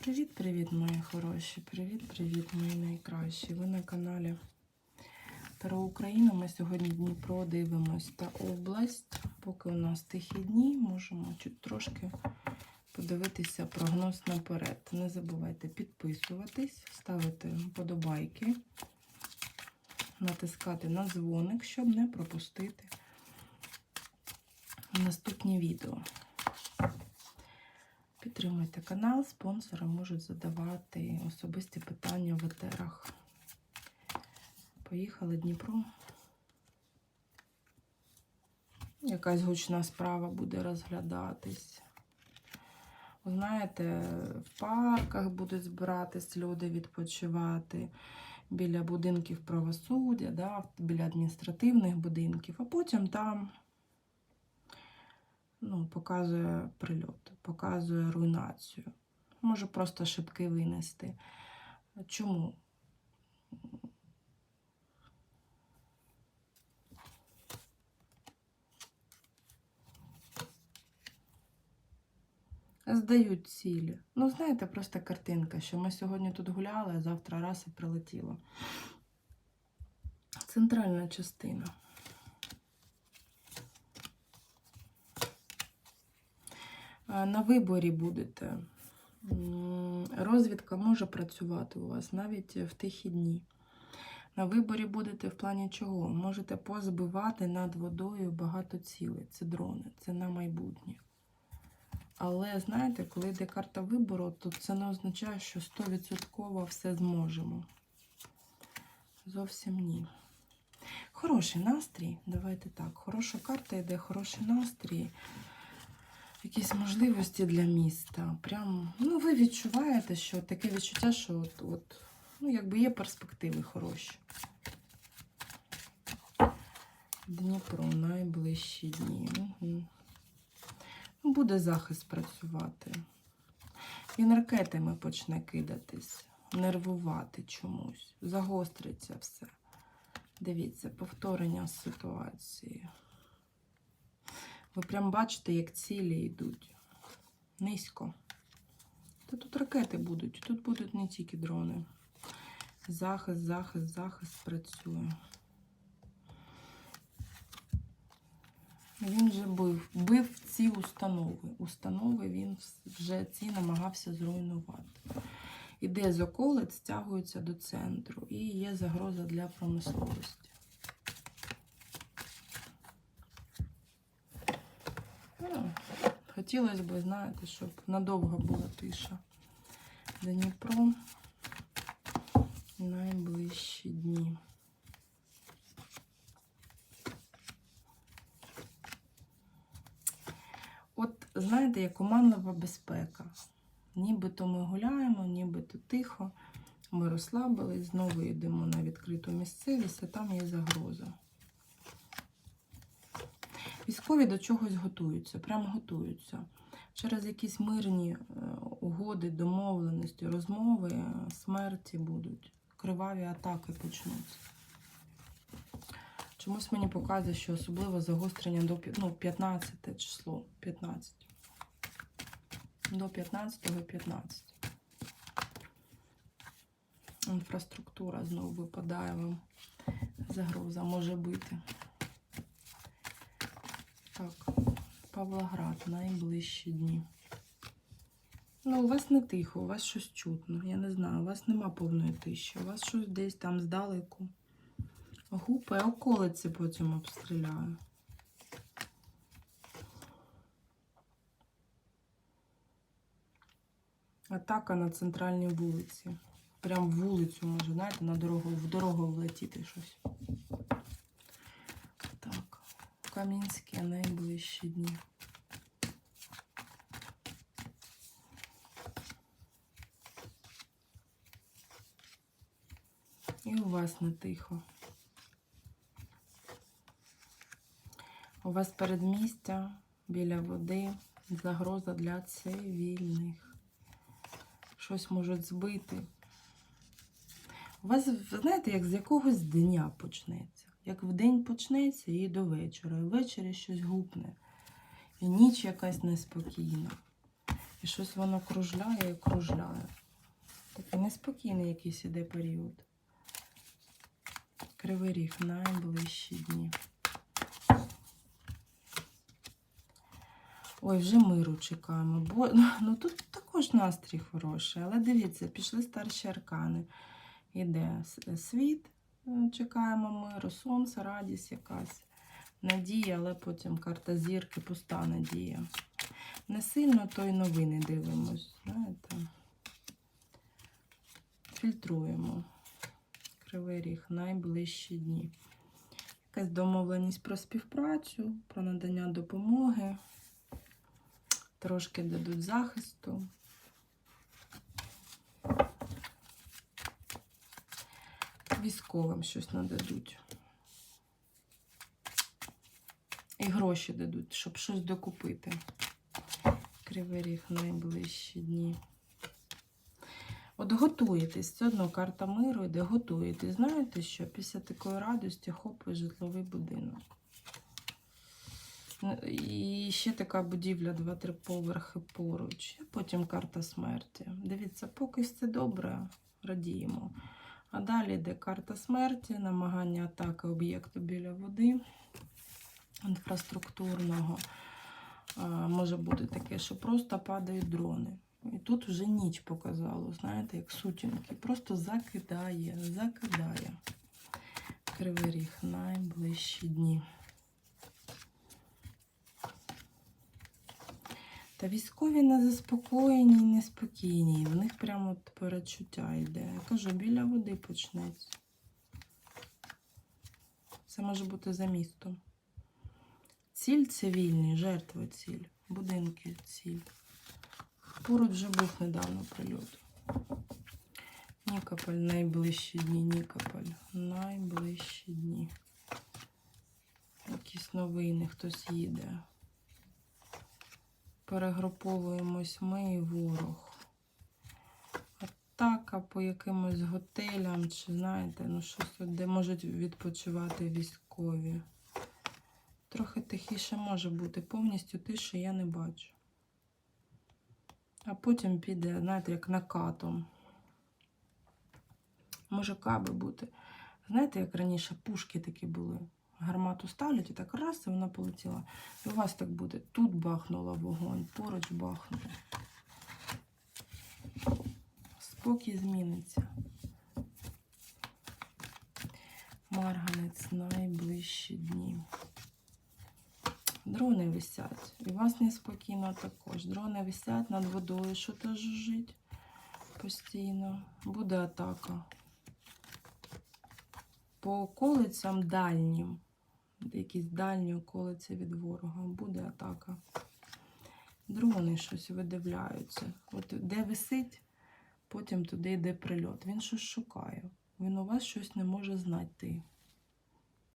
Привіт-привіт, мої хороші! Привіт-привіт, мої найкращі! Ви на каналі Таро Україна. Ми сьогодні Дніпро дивимось та область. Поки у нас тихі дні, можемо чуть трошки подивитися прогноз наперед. Не забувайте підписуватись, ставити вподобайки, натискати на дзвоник, щоб не пропустити наступні відео. Підтримуйте канал, спонсори можуть задавати особисті питання в етерах. Поїхали Дніпро. Якась гучна справа буде розглядатись. Знаєте, в парках будуть збиратись люди відпочивати біля будинків правосуддя, да, біля адміністративних будинків, а потім там ну, показує прильот, показує руйнацію. Може просто шибки винести. Чому? Здають цілі. Ну, знаєте, просто картинка, що ми сьогодні тут гуляли, а завтра раз і прилетіло. Центральна частина. На виборі будете. Розвідка може працювати у вас навіть в тихі дні. На виборі будете в плані чого? Можете позбивати над водою багато цілей. Це дрони, це на майбутнє. Але знаєте, коли йде карта вибору, то це не означає, що 100% все зможемо. Зовсім ні. Хороший настрій. Давайте так. Хороша карта йде, хороший настрій якісь можливості для міста. Прям, ну, ви відчуваєте, що таке відчуття, що от, от, ну, якби є перспективи хороші. Дніпро найближчі дні. Угу. Буде захист працювати. Він ракетами почне кидатись, нервувати чомусь, загостриться все. Дивіться, повторення ситуації. Ви прям бачите, як цілі йдуть. Низько. Та тут ракети будуть, тут будуть не тільки дрони. Захист, захист, захист працює. Він вже бив, бив ці установи. Установи він вже ці намагався зруйнувати. Іде з околиць, стягується до центру і є загроза для промисловості. Ну, Хотілося б, знаєте, щоб надовго була тиша. Дніпро найближчі дні. От, знаєте, як оманлива безпека. Нібито ми гуляємо, нібито тихо, ми розслабились, знову йдемо на відкриту місцевість, а там є загроза. Військові до чогось готуються, прямо готуються. Через якісь мирні е, угоди, домовленості, розмови, е, смерті будуть, криваві атаки почнуться. Чомусь мені показує, що особливо загострення до ну, 15 число. 15. До 15 15. Інфраструктура знову випадає вам. Загроза може бути. Так, Павлоград, найближчі дні. Ну, у вас не тихо, у вас щось чутно. Я не знаю, у вас нема повної тиші. У вас щось десь там здалеку. Гупи, околиці потім обстріляю. Атака на центральній вулиці. Прям вулицю може, знаєте, на дорогу, в дорогу влетіти щось. Кам'янське найближчі дні. І у вас не тихо. У вас передмістя біля води загроза для цивільних. Щось можуть збити. У вас, знаєте, як з якогось дня почнеться. Як в день почнеться і до вечора. І ввечері щось гупне. І ніч якась неспокійна. І щось воно кружляє і кружляє. Такий неспокійний якийсь іде період. Кривий ріг найближчі дні. Ой, вже миру чекаємо. Бо ну тут також настрій хороший. Але дивіться, пішли старші аркани. Іде світ, чекаємо миру, сонце, радість якась. Надія, але потім карта зірки, пуста надія. Не сильно то й новини дивимось. Знаєте. Фільтруємо. Кривий ріг найближчі дні. Якась домовленість про співпрацю, про надання допомоги. Трошки дадуть захисту. Військовим щось нададуть. І гроші дадуть, щоб щось докупити. Кривий ріг найближчі дні. От готуєтесь, це одно карта миру йде, готуєтесь. Знаєте що? Після такої радості хоп, і житловий будинок. Ну, І ще така будівля, два-три поверхи поруч. Потім карта смерті. Дивіться, поки все добре, радіємо. А далі йде карта смерті, намагання атаки об'єкту біля води, інфраструктурного. Може бути таке, що просто падають дрони. І тут вже ніч показало, знаєте, як сутінки. Просто закидає, закидає. Кривий ріг найближчі дні. Та військові не заспокоєні і неспокійні. В них прямо от перечуття йде. Я кажу, біля води почнеться. Це може бути за містом. Ціль цивільні, жертви ціль, будинки ціль. Поруч вже був недавно прильот. Нікополь найближчі дні, Нікополь. Найближчі дні. Якісь новини, хтось їде. Перегруповуємось ми і ворог. Атака по якимось готелям, чи знаєте, ну щось, де можуть відпочивати військові. Трохи тихіше може бути, повністю тише я не бачу. А потім піде, знаєте, як накатом. Може каби бути. Знаєте, як раніше пушки такі були. Гармату ставлять і так раз, і вона полетіла. І у вас так буде. Тут бахнула вогонь, поруч бахнула. Спокій зміниться. Марганець найближчі дні. Дрони висять. І вас неспокійно також. Дрони висять над водою, що то жужить постійно. Буде атака. По околицям дальнім, якісь дальні околиці від ворога, буде атака. Дрони щось видивляються. От де висить, потім туди йде прильот. Він щось шукає. Він у вас щось не може знайти.